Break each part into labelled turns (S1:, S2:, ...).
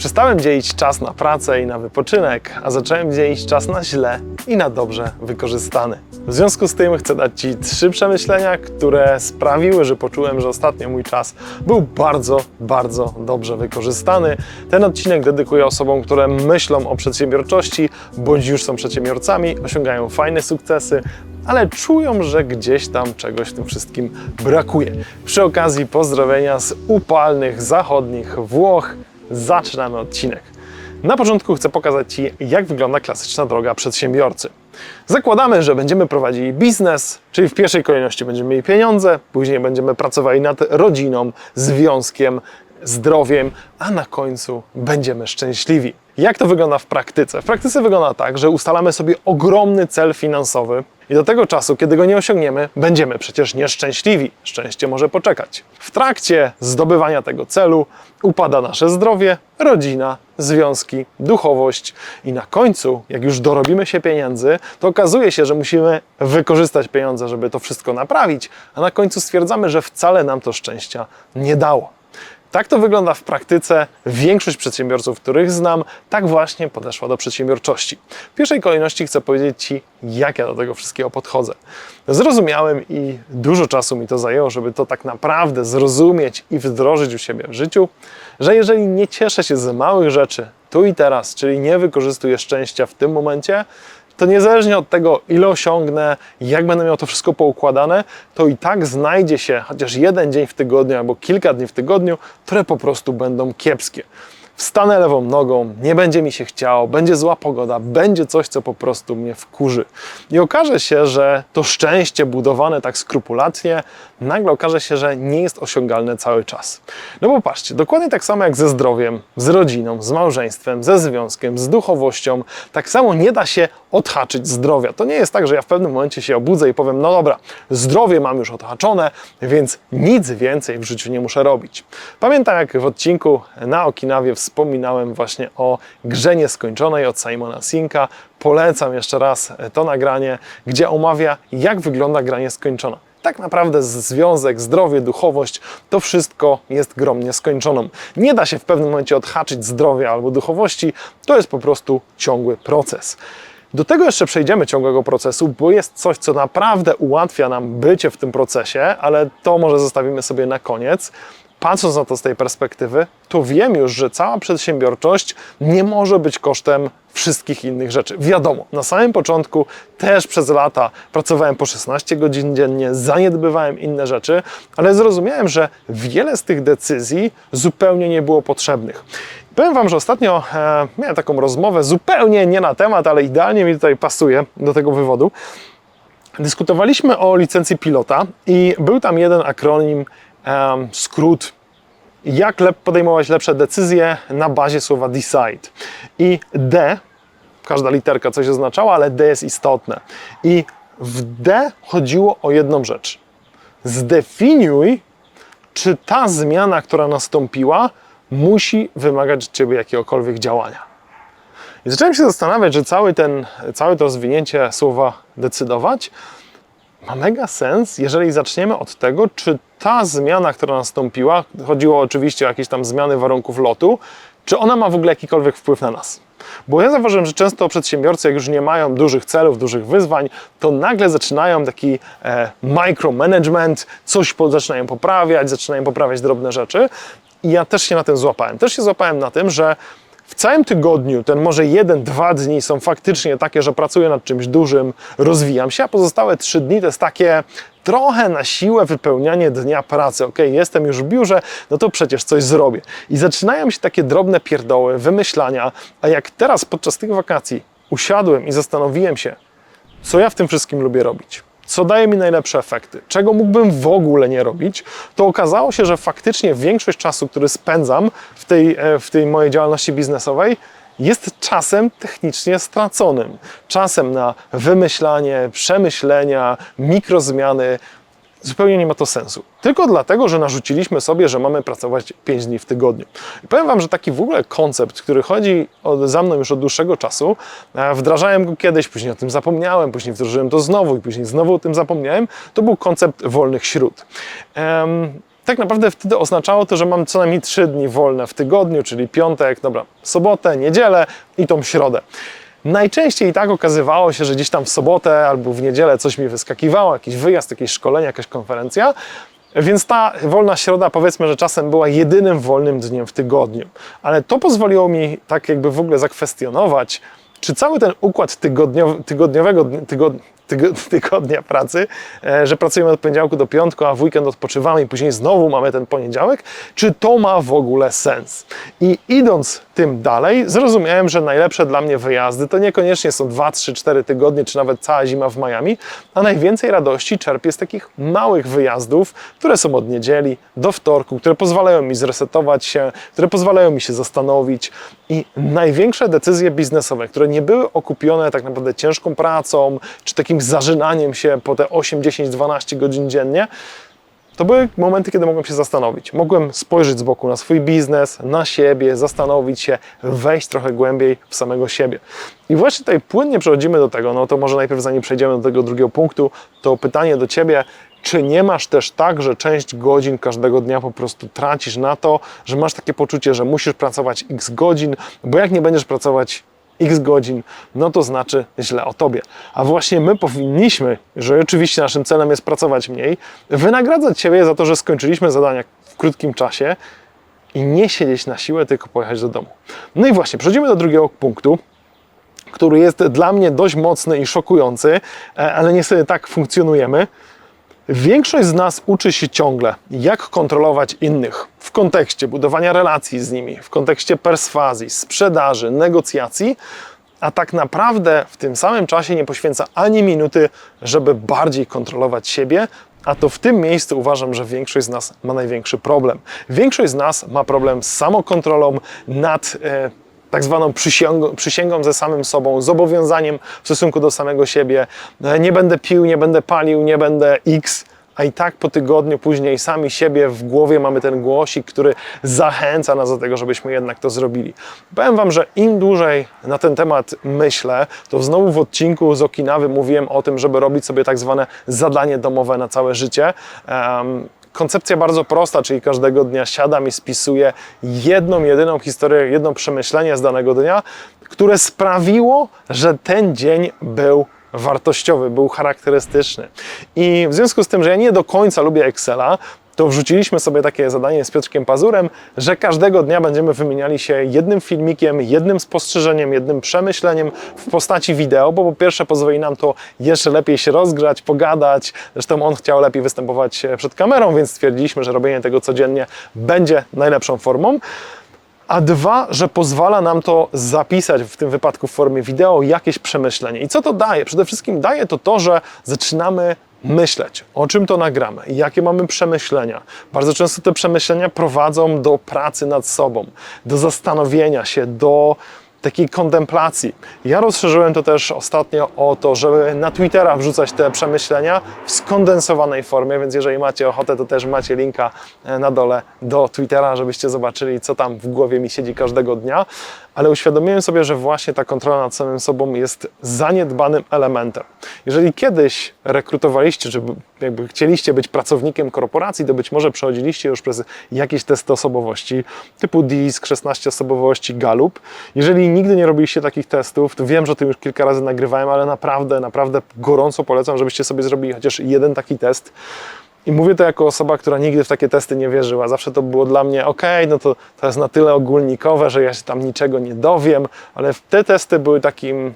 S1: Przestałem dzielić czas na pracę i na wypoczynek, a zacząłem dzielić czas na źle i na dobrze wykorzystany. W związku z tym chcę dać Ci trzy przemyślenia, które sprawiły, że poczułem, że ostatnio mój czas był bardzo, bardzo dobrze wykorzystany. Ten odcinek dedykuję osobom, które myślą o przedsiębiorczości, bądź już są przedsiębiorcami, osiągają fajne sukcesy, ale czują, że gdzieś tam czegoś w tym wszystkim brakuje. Przy okazji pozdrowienia z upalnych zachodnich Włoch. Zaczynamy odcinek. Na początku chcę pokazać Ci, jak wygląda klasyczna droga przedsiębiorcy. Zakładamy, że będziemy prowadzili biznes, czyli w pierwszej kolejności będziemy mieli pieniądze, później będziemy pracowali nad rodziną, związkiem, zdrowiem, a na końcu będziemy szczęśliwi. Jak to wygląda w praktyce? W praktyce wygląda tak, że ustalamy sobie ogromny cel finansowy i do tego czasu, kiedy go nie osiągniemy, będziemy przecież nieszczęśliwi. Szczęście może poczekać. W trakcie zdobywania tego celu upada nasze zdrowie, rodzina, związki, duchowość i na końcu, jak już dorobimy się pieniędzy, to okazuje się, że musimy wykorzystać pieniądze, żeby to wszystko naprawić, a na końcu stwierdzamy, że wcale nam to szczęścia nie dało. Tak to wygląda w praktyce. Większość przedsiębiorców, których znam, tak właśnie podeszła do przedsiębiorczości. W pierwszej kolejności chcę powiedzieć Ci, jak ja do tego wszystkiego podchodzę. Zrozumiałem i dużo czasu mi to zajęło, żeby to tak naprawdę zrozumieć i wdrożyć u siebie w życiu, że jeżeli nie cieszę się z małych rzeczy tu i teraz, czyli nie wykorzystuję szczęścia w tym momencie, to niezależnie od tego, ile osiągnę, jak będę miał to wszystko poukładane, to i tak znajdzie się chociaż jeden dzień w tygodniu albo kilka dni w tygodniu, które po prostu będą kiepskie. Wstanę lewą nogą, nie będzie mi się chciało, będzie zła pogoda, będzie coś, co po prostu mnie wkurzy. I okaże się, że to szczęście budowane tak skrupulatnie, nagle okaże się, że nie jest osiągalne cały czas. No bo patrzcie, dokładnie tak samo jak ze zdrowiem, z rodziną, z małżeństwem, ze związkiem, z duchowością, tak samo nie da się odhaczyć zdrowia. To nie jest tak, że ja w pewnym momencie się obudzę i powiem, no dobra, zdrowie mam już odhaczone, więc nic więcej w życiu nie muszę robić. Pamiętam jak w odcinku na Okinawie wspominałem właśnie o grze nieskończonej od Simona Sinka. Polecam jeszcze raz to nagranie, gdzie omawia, jak wygląda gra nieskończona. Tak naprawdę związek, zdrowie, duchowość, to wszystko jest grą nieskończoną. Nie da się w pewnym momencie odhaczyć zdrowia albo duchowości, to jest po prostu ciągły proces. Do tego jeszcze przejdziemy ciągłego procesu, bo jest coś, co naprawdę ułatwia nam bycie w tym procesie, ale to może zostawimy sobie na koniec. Patrząc na to z tej perspektywy, to wiem już, że cała przedsiębiorczość nie może być kosztem wszystkich innych rzeczy. Wiadomo, na samym początku też przez lata pracowałem po 16 godzin dziennie, zaniedbywałem inne rzeczy, ale zrozumiałem, że wiele z tych decyzji zupełnie nie było potrzebnych. Powiem Wam, że ostatnio e, miałem taką rozmowę zupełnie nie na temat, ale idealnie mi tutaj pasuje do tego wywodu. Dyskutowaliśmy o licencji pilota i był tam jeden akronim, skrót, jak lep podejmować lepsze decyzje na bazie słowa decide. I D, każda literka coś oznaczała, ale D jest istotne. I w D chodziło o jedną rzecz. Zdefiniuj, czy ta zmiana, która nastąpiła, musi wymagać od Ciebie jakiegokolwiek działania. I zacząłem się zastanawiać, że cały ten, całe to rozwinięcie słowa decydować ma mega sens, jeżeli zaczniemy od tego, czy ta zmiana, która nastąpiła, chodziło oczywiście o jakieś tam zmiany warunków lotu, czy ona ma w ogóle jakikolwiek wpływ na nas. Bo ja zauważyłem, że często przedsiębiorcy, jak już nie mają dużych celów, dużych wyzwań, to nagle zaczynają taki e, micromanagement, coś po, zaczynają poprawiać, zaczynają poprawiać drobne rzeczy. I ja też się na tym złapałem. Też się złapałem na tym, że w całym tygodniu ten może jeden, dwa dni są faktycznie takie, że pracuję nad czymś dużym, rozwijam się, a pozostałe trzy dni to jest takie trochę na siłę wypełnianie dnia pracy. Ok, jestem już w biurze, no to przecież coś zrobię. I zaczynają się takie drobne pierdoły, wymyślania, a jak teraz podczas tych wakacji usiadłem i zastanowiłem się, co ja w tym wszystkim lubię robić co daje mi najlepsze efekty, czego mógłbym w ogóle nie robić, to okazało się, że faktycznie większość czasu, który spędzam w tej, e, w tej mojej działalności biznesowej, jest czasem technicznie straconym. Czasem na wymyślanie, przemyślenia, mikrozmiany, zupełnie nie ma to sensu. Tylko dlatego, że narzuciliśmy sobie, że mamy pracować 5 dni w tygodniu. I powiem Wam, że taki w ogóle koncept, który chodzi od, za mną już od dłuższego czasu, wdrażałem go kiedyś, później o tym zapomniałem, później wdrożyłem to znowu i później znowu o tym zapomniałem, to był koncept wolnych śród. Um, tak naprawdę wtedy oznaczało to, że mam co najmniej 3 dni wolne w tygodniu, czyli piątek, dobra, sobotę, niedzielę i tą środę. Najczęściej i tak okazywało się, że gdzieś tam w sobotę albo w niedzielę coś mi wyskakiwało, jakiś wyjazd, jakieś szkolenie, jakaś konferencja. Więc ta wolna środa, powiedzmy, że czasem była jedynym wolnym dniem w tygodniu. Ale to pozwoliło mi tak jakby w ogóle zakwestionować, czy cały ten układ tygodniowego, tygod, tygo- tygodnia pracy, e, że pracujemy od poniedziałku do piątku, a w weekend odpoczywamy i później znowu mamy ten poniedziałek, czy to ma w ogóle sens? I idąc tym dalej, zrozumiałem, że najlepsze dla mnie wyjazdy to niekoniecznie są 2, 3, 4 tygodnie, czy nawet cała zima w Miami, a najwięcej radości czerpię z takich małych wyjazdów, które są od niedzieli do wtorku, które pozwalają mi zresetować się, które pozwalają mi się zastanowić i największe decyzje biznesowe, które nie były okupione tak naprawdę ciężką pracą, czy takim zażynaniem się po te 8, 10, 12 godzin dziennie, to były momenty, kiedy mogłem się zastanowić. Mogłem spojrzeć z boku na swój biznes, na siebie, zastanowić się, wejść trochę głębiej w samego siebie. I właśnie tutaj płynnie przechodzimy do tego, no to może najpierw zanim przejdziemy do tego drugiego punktu, to pytanie do Ciebie, czy nie masz też tak, że część godzin każdego dnia po prostu tracisz na to, że masz takie poczucie, że musisz pracować x godzin, bo jak nie będziesz pracować x godzin, no to znaczy źle o tobie. A właśnie my powinniśmy, że oczywiście naszym celem jest pracować mniej, wynagradzać siebie za to, że skończyliśmy zadania w krótkim czasie i nie siedzieć na siłę, tylko pojechać do domu. No i właśnie, przechodzimy do drugiego punktu, który jest dla mnie dość mocny i szokujący, e, ale niestety tak funkcjonujemy. Większość z nas uczy się ciągle, jak kontrolować innych w kontekście budowania relacji z nimi, w kontekście perswazji, sprzedaży, negocjacji, a tak naprawdę w tym samym czasie nie poświęca ani minuty, żeby bardziej kontrolować siebie. A to w tym miejscu uważam, że większość z nas ma największy problem. Większość z nas ma problem z samokontrolą nad e, tak zwaną przysięgą, przysięgą ze samym sobą, zobowiązaniem w stosunku do samego siebie. E, Nie będę pił, nie będę palił, nie będę X, a i tak po tygodniu później sami siebie w głowie mamy ten głosik, który zachęca nas do tego, żebyśmy jednak to zrobili. Powiem Wam, że im dłużej na ten temat myślę, to znowu w odcinku z Okinawy mówiłem o tym, żeby robić sobie tak zwane zadanie domowe na całe życie. Em, koncepcja bardzo prosta, czyli każdego dnia siadam i spisuję jedną, jedyną historię, jedno przemyślenie z danego dnia, które sprawiło, że ten dzień był wartościowy, był charakterystyczny. I w związku z tym, że ja nie do końca lubię Excela, to wrzuciliśmy sobie takie zadanie z Piotrkiem Pazurem, że każdego dnia będziemy wymieniali się jednym filmikiem, jednym spostrzeżeniem, jednym przemyśleniem w postaci wideo, bo po pierwsze pozwoli nam to jeszcze lepiej się rozgrzać, pogadać. Zresztą on chciał lepiej występować przed kamerą, więc stwierdziliśmy, że robienie tego codziennie będzie najlepszą formą a dwa, że pozwala nam to zapisać w tym wypadku w formie wideo jakieś przemyślenie. I co to daje? Przede wszystkim daje to to, że zaczynamy myśleć, o czym to nagramy, jakie mamy przemyślenia. Bardzo często te przemyślenia prowadzą do pracy nad sobą, do zastanowienia się, do takiej kontemplacji. Ja rozszerzyłem to też ostatnio o to, żeby na Twittera wrzucać te przemyślenia w skondensowanej formie, więc jeżeli macie ochotę, to też macie linka e, na dole do Twittera, żebyście zobaczyli, co tam w głowie mi siedzi każdego dnia. Ale uświadomiłem sobie, że właśnie ta kontrola nad samym sobą jest zaniedbanym elementem. Jeżeli kiedyś rekrutowaliście, czy jakby chcieliście być pracownikiem korporacji, to być może przechodziliście już przez jakieś testy osobowości, typu DISC, 16 osobowości, Gallup. Jeżeli nigdy nie robiliście takich testów, to wiem, że o tym już kilka razy nagrywałem, ale naprawdę, naprawdę gorąco polecam, żebyście sobie zrobili chociaż jeden taki test. I mówię to jako osoba, która nigdy w takie testy nie wierzyła. Zawsze to było dla mnie, ok, no to, to jest na tyle ogólnikowe, że ja się tam niczego nie dowiem, ale te testy były takim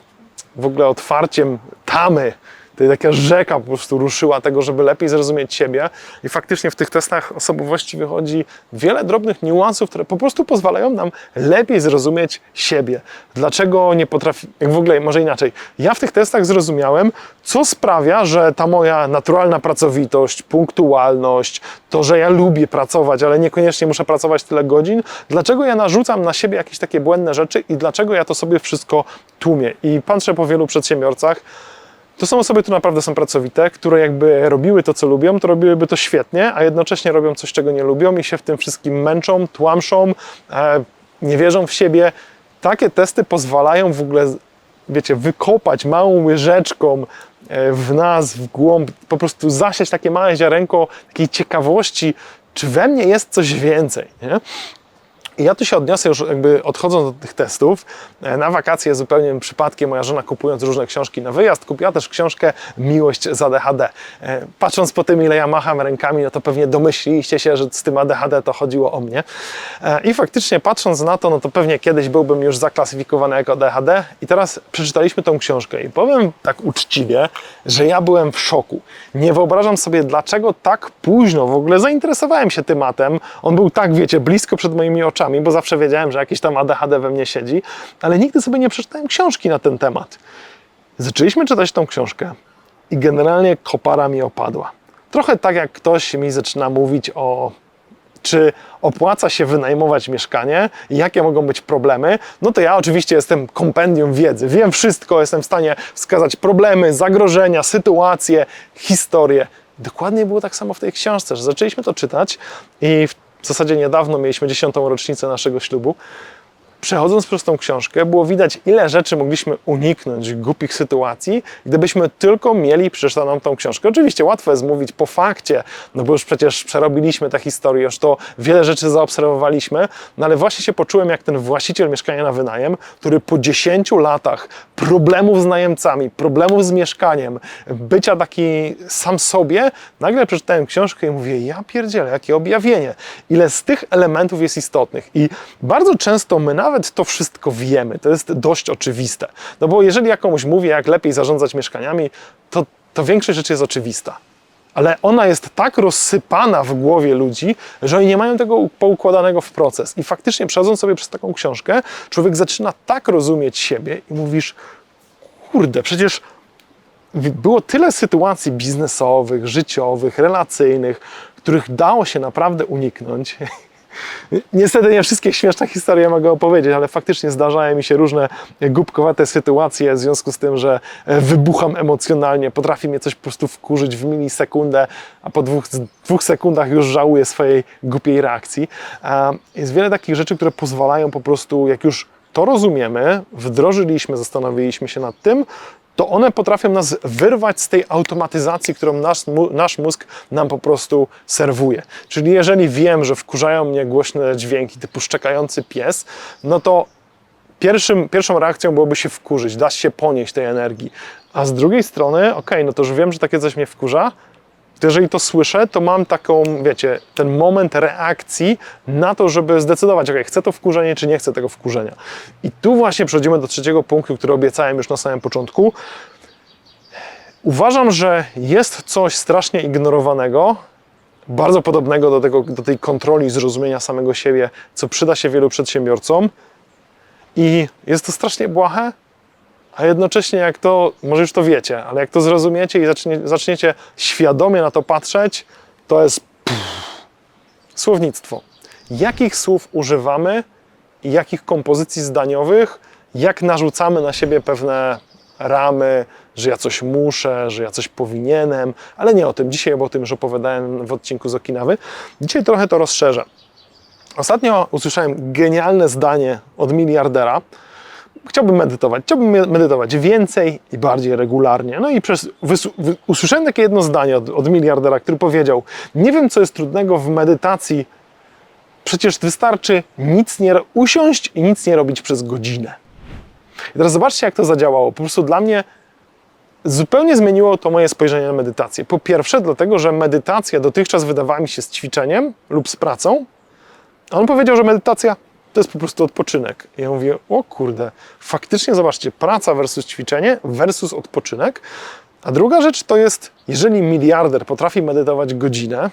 S1: w ogóle otwarciem tamy. To taka rzeka po prostu ruszyła tego, żeby lepiej zrozumieć siebie. I faktycznie w tych testach osobowości wychodzi wiele drobnych niuansów, które po prostu pozwalają nam lepiej zrozumieć siebie. Dlaczego nie potrafi, jak w ogóle, może inaczej. Ja w tych testach zrozumiałem, co sprawia, że ta moja naturalna pracowitość, punktualność, to, że ja lubię pracować, ale niekoniecznie muszę pracować tyle godzin, dlaczego ja narzucam na siebie jakieś takie błędne rzeczy i dlaczego ja to sobie wszystko tłumię. I patrzę po wielu przedsiębiorcach, to są osoby, które naprawdę są pracowite, które jakby robiły to, co lubią, to robiłyby to świetnie, a jednocześnie robią coś, czego nie lubią i się w tym wszystkim męczą, tłamszą, e, nie wierzą w siebie. Takie testy pozwalają w ogóle, wiecie, wykopać małą łyżeczką e, w nas, w głąb, po prostu zasiać takie małe ziarenko takiej ciekawości, czy we mnie jest coś więcej, nie? I ja tu się odniosę już jakby odchodząc od tych testów. E, Na wakacje zupełnie przypadkiem moja żona kupując różne książki na wyjazd kupiła też książkę Miłość z ADHD. E, Patrząc po tym ile ja macham rękami, no to pewnie domyśliliście się, że z tym ADHD to chodziło o mnie. E, I faktycznie patrząc na to, no to pewnie kiedyś byłbym już zaklasyfikowany jako ADHD i teraz przeczytaliśmy tą książkę i powiem tak uczciwie, że ja byłem w szoku. Nie wyobrażam sobie, dlaczego tak późno w ogóle zainteresowałem się tematem. On był tak, wiecie, blisko przed moimi oczami, bo zawsze wiedziałem, że jakiś tam ADHD we mnie siedzi, ale nigdy sobie nie przeczytałem książki na ten temat. Zaczęliśmy czytać tą książkę i generalnie kopara mi opadła. Trochę tak jak ktoś mi zaczyna mówić o czy opłaca się wynajmować mieszkanie jakie mogą być problemy, no to ja oczywiście jestem kompendium wiedzy. Wiem wszystko, jestem w stanie wskazać problemy, zagrożenia, sytuacje, historie. Dokładnie było tak samo w tej książce, że zaczęliśmy to czytać i w zasadzie niedawno mieliśmy dziesiątą rocznicę naszego ślubu. Przechodząc przez tą książkę, było widać, ile rzeczy mogliśmy uniknąć, głupich sytuacji, gdybyśmy tylko mieli przeczytaną tą książkę. Oczywiście łatwo jest mówić po fakcie, no bo już przecież przerobiliśmy tę historię, już to wiele rzeczy zaobserwowaliśmy, no ale właśnie się poczułem jak ten właściciel mieszkania na wynajem, który po 10 latach problemów z najemcami, problemów z mieszkaniem, bycia taki sam sobie, nagle przeczytałem książkę i mówię, ja pierdzielę, jakie objawienie, ile z tych elementów jest istotnych. I bardzo często my nawet to wszystko wiemy, to jest dość oczywiste. No bo jeżeli ja komuś mówię, jak lepiej zarządzać mieszkaniami, to, to większość rzeczy jest oczywista. Ale ona jest tak rozsypana w głowie ludzi, że oni nie mają tego poukładanego w proces. I faktycznie przechodząc sobie przez taką książkę, człowiek zaczyna tak rozumieć siebie i mówisz, kurde, przecież było tyle sytuacji biznesowych, życiowych, relacyjnych, których dało się naprawdę uniknąć. Niestety nie wszystkie śmieszne historie mogę opowiedzieć, ale faktycznie zdarzają mi się różne głupkowate sytuacje w związku z tym, że wybucham emocjonalnie, potrafi mnie coś po prostu wkurzyć w milisekundę, a po dwóch, dwóch sekundach już żałuję swojej głupiej reakcji. Jest wiele takich rzeczy, które pozwalają po prostu, jak już to rozumiemy, wdrożyliśmy, zastanowiliśmy się nad tym, to one potrafią nas wyrwać z tej automatyzacji, którą nasz, nasz mózg nam po prostu serwuje. Czyli jeżeli wiem, że wkurzają mnie głośne dźwięki typu szczekający pies, no to pierwszym, pierwszą reakcją byłoby się wkurzyć, dać się ponieść tej energii. A z drugiej strony, ok, no to już wiem, że takie coś mnie wkurza, jeżeli to słyszę, to mam taką, wiecie, ten moment reakcji na to, żeby zdecydować, ok, chcę to wkurzenie, czy nie chcę tego wkurzenia. I tu właśnie przechodzimy do trzeciego punktu, który obiecałem już na samym początku. Uważam, że jest coś strasznie ignorowanego, bardzo podobnego do, tego, do tej kontroli zrozumienia samego siebie, co przyda się wielu przedsiębiorcom. I jest to strasznie błahe, a jednocześnie jak to, może już to wiecie, ale jak to zrozumiecie i zacznie, zaczniecie świadomie na to patrzeć, to jest pff, słownictwo. Jakich słów używamy i jakich kompozycji zdaniowych, jak narzucamy na siebie pewne ramy, że ja coś muszę, że ja coś powinienem, ale nie o tym dzisiaj, bo o tym już opowiadałem w odcinku z Okinawy. Dzisiaj trochę to rozszerzę. Ostatnio usłyszałem genialne zdanie od miliardera, chciałbym medytować, chciałbym medytować więcej i bardziej regularnie. No i przez, usłyszałem takie jedno zdanie od, od miliardera, który powiedział: Nie wiem, co jest trudnego w medytacji. Przecież wystarczy nic nie usiąść i nic nie robić przez godzinę. I teraz zobaczcie, jak to zadziałało. Po prostu dla mnie zupełnie zmieniło to moje spojrzenie na medytację. Po pierwsze, dlatego, że medytacja dotychczas wydawała mi się z ćwiczeniem lub z pracą. A on powiedział, że medytacja to jest po prostu odpoczynek. I ja mówię, o kurde, faktycznie zobaczcie, praca versus ćwiczenie versus odpoczynek. A druga rzecz to jest, jeżeli miliarder potrafi medytować godzinę,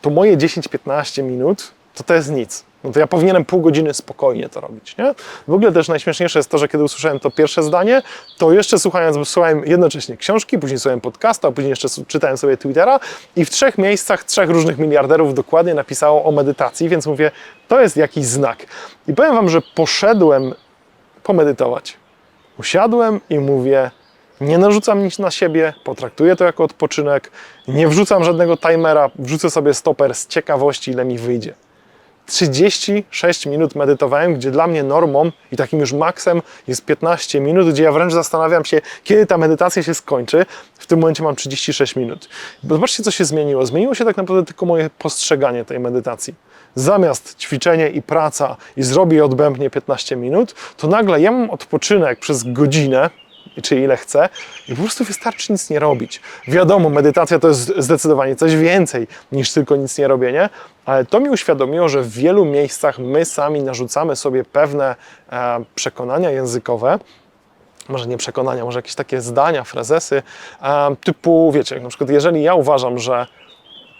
S1: to moje 10-15 minut to to jest nic no to ja powinienem pół godziny spokojnie to robić. Nie? W ogóle też najśmieszniejsze jest to, że kiedy usłyszałem to pierwsze zdanie, to jeszcze słuchając, słuchałem jednocześnie książki, później słuchałem podcasta, a później jeszcze czytałem sobie Twittera i w trzech miejscach trzech różnych miliarderów dokładnie napisało o medytacji, więc mówię, to jest jakiś znak. I powiem Wam, że poszedłem pomedytować. Usiadłem i mówię, nie narzucam nic na siebie, potraktuję to jako odpoczynek, nie wrzucam żadnego timera, wrzucę sobie stoper z ciekawości, ile mi wyjdzie 36 minut medytowałem, gdzie dla mnie normą i takim już maksem jest 15 minut, gdzie ja wręcz zastanawiam się, kiedy ta medytacja się skończy. W tym momencie mam 36 minut. Bo zobaczcie, co się zmieniło. Zmieniło się tak naprawdę tylko moje postrzeganie tej medytacji. Zamiast ćwiczenie i praca i zrobię odbębnie 15 minut, to nagle ja mam odpoczynek przez godzinę, czy ile chcę, i po prostu wystarczy nic nie robić. Wiadomo, medytacja to jest zdecydowanie coś więcej niż tylko nic nie robienie, ale to mi uświadomiło, że w wielu miejscach my sami narzucamy sobie pewne e, przekonania językowe, może nie przekonania, może jakieś takie zdania, frazesy, e, typu, wiecie, na przykład jeżeli ja uważam, że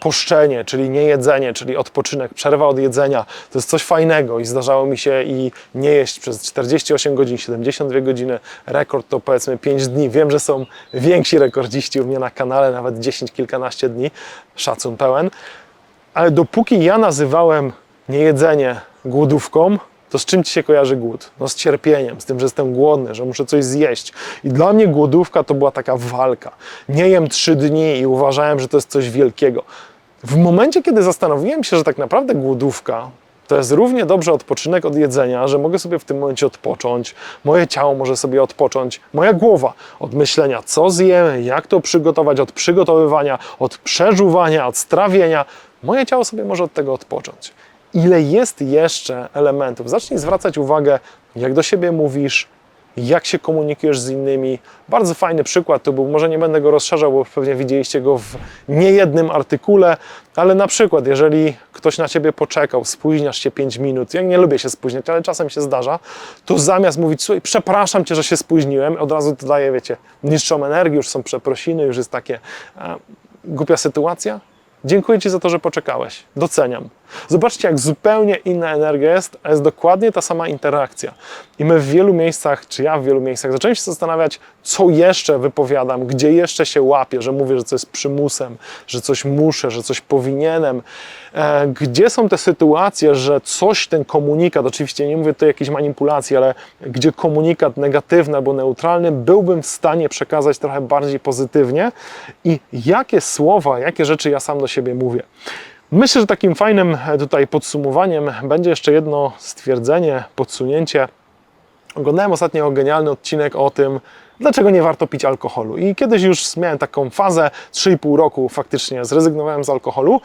S1: poszczenie, czyli niejedzenie, czyli odpoczynek, przerwa od jedzenia, to jest coś fajnego i zdarzało mi się i nie jeść przez 48 godzin, 72 godziny, rekord to powiedzmy 5 dni. Wiem, że są więksi rekordziści u mnie na kanale, nawet 10, kilkanaście dni, szacun pełen, ale dopóki ja nazywałem niejedzenie głodówką, to z czym ci się kojarzy głód? No z cierpieniem, z tym, że jestem głodny, że muszę coś zjeść. I dla mnie głodówka to była taka walka. Nie jem trzy dni i uważałem, że to jest coś wielkiego. W momencie, kiedy zastanowiłem się, że tak naprawdę głodówka to jest równie dobrze odpoczynek od jedzenia, że mogę sobie w tym momencie odpocząć, moje ciało może sobie odpocząć, moja głowa od myślenia, co zjemy, jak to przygotować, od przygotowywania, od przeżuwania, od strawienia. Moje ciało sobie może od tego odpocząć. Ile jest jeszcze elementów? Zacznij zwracać uwagę, jak do siebie mówisz, jak się komunikujesz z innymi. Bardzo fajny przykład to był, może nie będę go rozszerzał, bo pewnie widzieliście go w niejednym artykule, ale na przykład, jeżeli ktoś na ciebie poczekał, spóźniasz się 5 minut, ja nie lubię się spóźniać, ale czasem się zdarza, to zamiast mówić, słuchaj, przepraszam cię, że się spóźniłem, od razu to daje, wiecie, niższą energię, już są przeprosiny, już jest takie e, głupia sytuacja. Dziękuję Ci za to, że poczekałeś. Doceniam. Zobaczcie, jak zupełnie inna energia jest, a jest dokładnie ta sama interakcja. I my w wielu miejscach, czy ja w wielu miejscach, zacząłem się zastanawiać, co jeszcze wypowiadam, gdzie jeszcze się łapię, że mówię, że coś jest przymusem, że coś muszę, że coś powinienem. E, gdzie są te sytuacje, że coś, ten komunikat, oczywiście nie mówię o jakiejś manipulacji, ale gdzie komunikat negatywny albo neutralny byłbym w stanie przekazać trochę bardziej pozytywnie i jakie słowa, jakie rzeczy ja sam do siebie mówię. Myślę, że takim fajnym e, tutaj podsumowaniem będzie jeszcze jedno stwierdzenie, podsunięcie. Oglądałem ostatnio genialny odcinek o tym, dlaczego nie warto pić alkoholu. I kiedyś już miałem taką fazę, 3,5 roku faktycznie zrezygnowałem z alkoholu.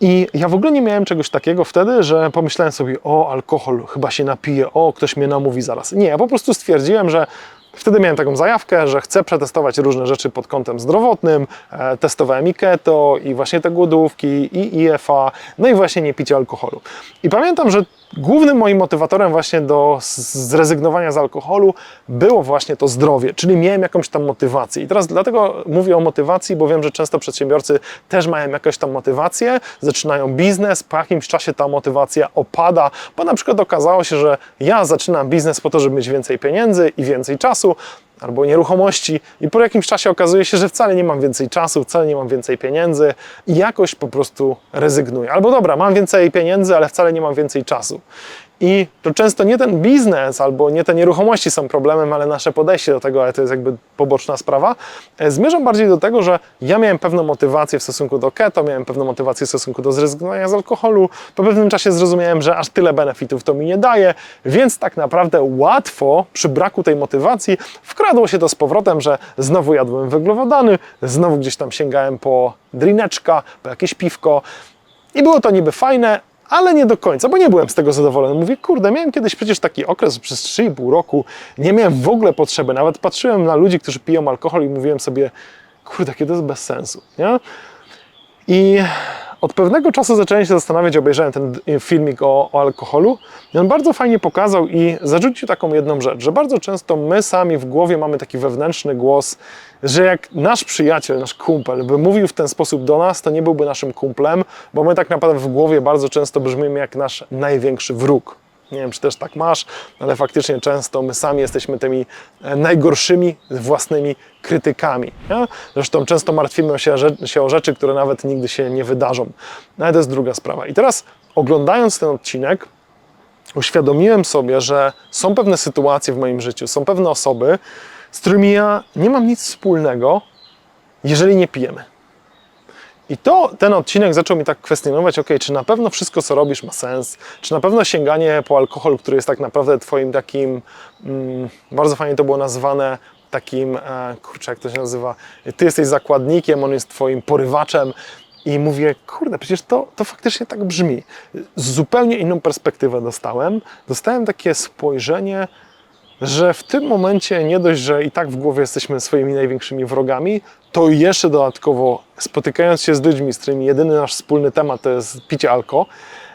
S1: I ja w ogóle nie miałem czegoś takiego wtedy, że pomyślałem sobie, o alkohol, chyba się napiję, o ktoś mnie namówi zaraz. Nie, ja po prostu stwierdziłem, że Wtedy miałem taką zajawkę, że chcę przetestować różne rzeczy pod kątem zdrowotnym. E, testowałem i keto, i właśnie te głodówki, i IFA, no i właśnie nie picie alkoholu. I pamiętam, że głównym moim motywatorem właśnie do zrezygnowania z alkoholu było właśnie to zdrowie, czyli miałem jakąś tam motywację. I teraz dlatego mówię o motywacji, bo wiem, że często przedsiębiorcy też mają jakąś tam motywację, zaczynają biznes, po jakimś czasie ta motywacja opada, bo na przykład okazało się, że ja zaczynam biznes po to, żeby mieć więcej pieniędzy i więcej czasu, albo nieruchomości i po jakimś czasie okazuje się, że wcale nie mam więcej czasu, wcale nie mam więcej pieniędzy i jakoś po prostu rezygnuję. Albo dobra, mam więcej pieniędzy, ale wcale nie mam więcej czasu. I to często nie ten biznes albo nie te nieruchomości są problemem, ale nasze podejście do tego, ale to jest jakby poboczna sprawa. E, zmierzam bardziej do tego, że ja miałem pewną motywację w stosunku do keto, miałem pewną motywację w stosunku do zrezygnowania z alkoholu. Po pewnym czasie zrozumiałem, że aż tyle benefitów to mi nie daje, więc tak naprawdę łatwo przy braku tej motywacji wkradło się to z powrotem, że znowu jadłem węglowodany, znowu gdzieś tam sięgałem po drineczka, po jakieś piwko. I było to niby fajne, ale nie do końca, bo nie byłem z tego zadowolony. Mówię, kurde, miałem kiedyś przecież taki okres przez 3,5 roku, nie miałem w ogóle potrzeby. Nawet patrzyłem na ludzi, którzy piją alkohol i mówiłem sobie, kurde, kiedy to jest bez sensu, nie? I od pewnego czasu zacząłem się zastanawiać, obejrzałem ten filmik o, o, alkoholu i on bardzo fajnie pokazał i zarzucił taką jedną rzecz, że bardzo często my sami w głowie mamy taki wewnętrzny głos, że jak nasz przyjaciel, nasz kumpel by mówił w ten sposób do nas, to nie byłby naszym kumplem, bo my tak naprawdę w głowie bardzo często brzmimy jak nasz największy wróg. Nie wiem, czy też tak masz, ale faktycznie często my sami jesteśmy tymi e, najgorszymi własnymi krytykami. Nie? Zresztą często martwimy się, się o rzeczy, które nawet nigdy się nie wydarzą. No ale to jest druga sprawa. I teraz oglądając ten odcinek, uświadomiłem sobie, że są pewne sytuacje w moim życiu, są pewne osoby, z którymi ja nie mam nic wspólnego, jeżeli nie pijemy. I to ten odcinek zaczął mi tak kwestionować, ok, czy na pewno wszystko, co robisz, ma sens? Czy na pewno sięganie po alkohol, który jest tak naprawdę Twoim takim, mm, bardzo fajnie to było nazwane, takim, e, kurczę, jak to się nazywa, Ty jesteś zakładnikiem, on jest Twoim porywaczem. I mówię, kurde, przecież to, to faktycznie tak brzmi. Zupełnie inną perspektywę dostałem. Dostałem takie spojrzenie, że w tym momencie nie dość, że i tak w głowie jesteśmy swoimi największymi wrogami, to jeszcze dodatkowo spotykając się z ludźmi, z którymi jedyny nasz wspólny temat to jest picie alko,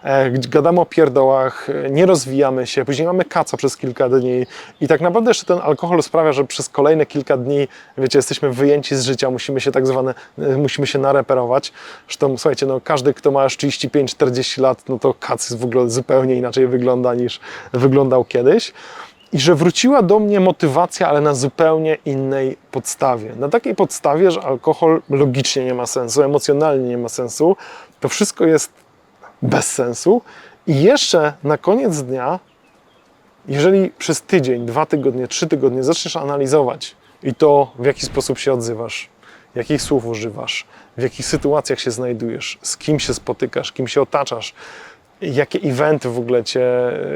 S1: e, gadamy o pierdołach, e, nie rozwijamy się, później mamy kaca przez kilka dni i tak naprawdę jeszcze ten alkohol sprawia, że przez kolejne kilka dni, wiecie, jesteśmy wyjęci z życia, musimy się tak zwane, e, musimy się nareperować. Zresztą, słuchajcie, no każdy, kto ma już 35-40 lat, no to kac w ogóle zupełnie inaczej wygląda niż wyglądał kiedyś i że wróciła do mnie motywacja, ale na zupełnie innej podstawie. Na takiej podstawie, że alkohol logicznie nie ma sensu, emocjonalnie nie ma sensu, to wszystko jest bez sensu. I jeszcze na koniec dnia, jeżeli przez tydzień, dwa tygodnie, trzy tygodnie zaczniesz analizować i to, w jaki sposób się odzywasz, jakich słów używasz, w jakich sytuacjach się znajdujesz, z kim się spotykasz, kim się otaczasz, jakie eventy w ogóle Cię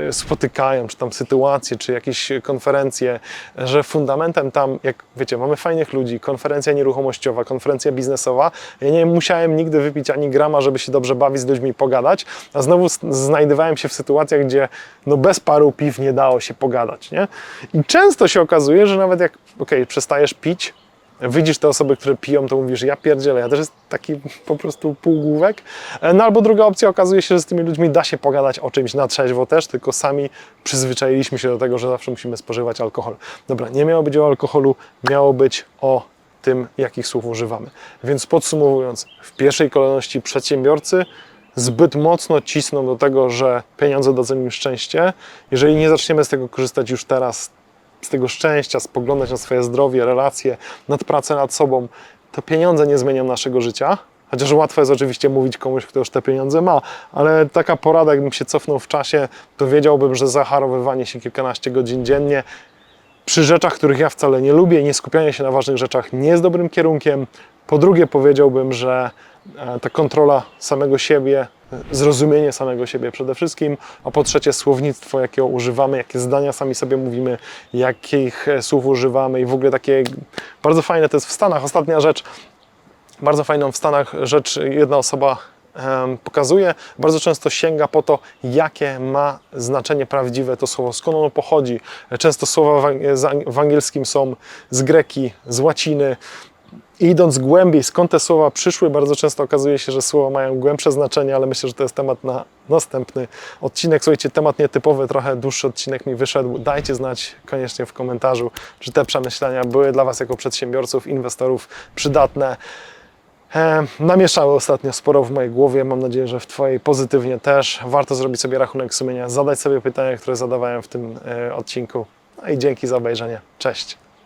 S1: e, spotykają, czy tam sytuacje, czy jakieś konferencje, że fundamentem tam, jak wiecie, mamy fajnych ludzi, konferencja nieruchomościowa, konferencja biznesowa, ja nie musiałem nigdy wypić ani grama, żeby się dobrze bawić z ludźmi i pogadać, a znowu znajdowałem się w sytuacjach, gdzie no bez paru piw nie dało się pogadać, nie? I często się okazuje, że nawet jak, okej, przestajesz pić, widzisz te osoby, które piją, to mówisz, ja pierdzielę, ja też jest taki po prostu półgłówek. E, No albo druga opcja, okazuje się, że z tymi ludźmi da się pogadać o czymś na trzeźwo też, tylko sami przyzwyczailiśmy się do tego, że zawsze musimy spożywać alkohol. Dobra, nie miało być o alkoholu, miało być o tym, jakich słów używamy. Więc podsumowując, w pierwszej kolejności przedsiębiorcy zbyt mocno cisną do tego, że pieniądze dadzą im szczęście. Jeżeli nie zaczniemy z tego korzystać już teraz, z tego szczęścia, spoglądać na swoje zdrowie, relacje, nad pracę nad sobą, to pieniądze nie zmienią naszego życia. Chociaż łatwo jest oczywiście mówić komuś, kto już te pieniądze ma, ale taka porada, jakbym się cofnął w czasie, to wiedziałbym, że zaharowywanie się kilkanaście godzin dziennie przy rzeczach, których ja wcale nie lubię, nie skupianie się na ważnych rzeczach nie jest dobrym kierunkiem. Po drugie, powiedziałbym, że e, ta kontrola samego siebie, zrozumienie samego siebie przede wszystkim, a po trzecie, słownictwo, jakiego używamy, jakie zdania sami sobie mówimy, jakich e, słów używamy i w ogóle takie bardzo fajne to jest w Stanach. Ostatnia rzecz, bardzo fajną w Stanach rzecz jedna osoba pokazuje, bardzo często sięga po to, jakie ma znaczenie prawdziwe to słowo, skąd ono pochodzi. Często słowa w angielskim są z greki, z łaciny. I idąc głębiej, skąd te słowa przyszły, bardzo często okazuje się, że słowa mają głębsze znaczenie, ale myślę, że to jest temat na następny odcinek. Słuchajcie, temat nietypowy, trochę dłuższy odcinek mi wyszedł. Dajcie znać koniecznie w komentarzu, czy te przemyślenia były dla Was jako przedsiębiorców, inwestorów przydatne. E, namieszały ostatnio sporo w mojej głowie. Mam nadzieję, że w Twojej pozytywnie też. Warto zrobić sobie rachunek sumienia, zadać sobie pytania, które zadawałem w tym e, odcinku. No i dzięki za obejrzenie. Cześć.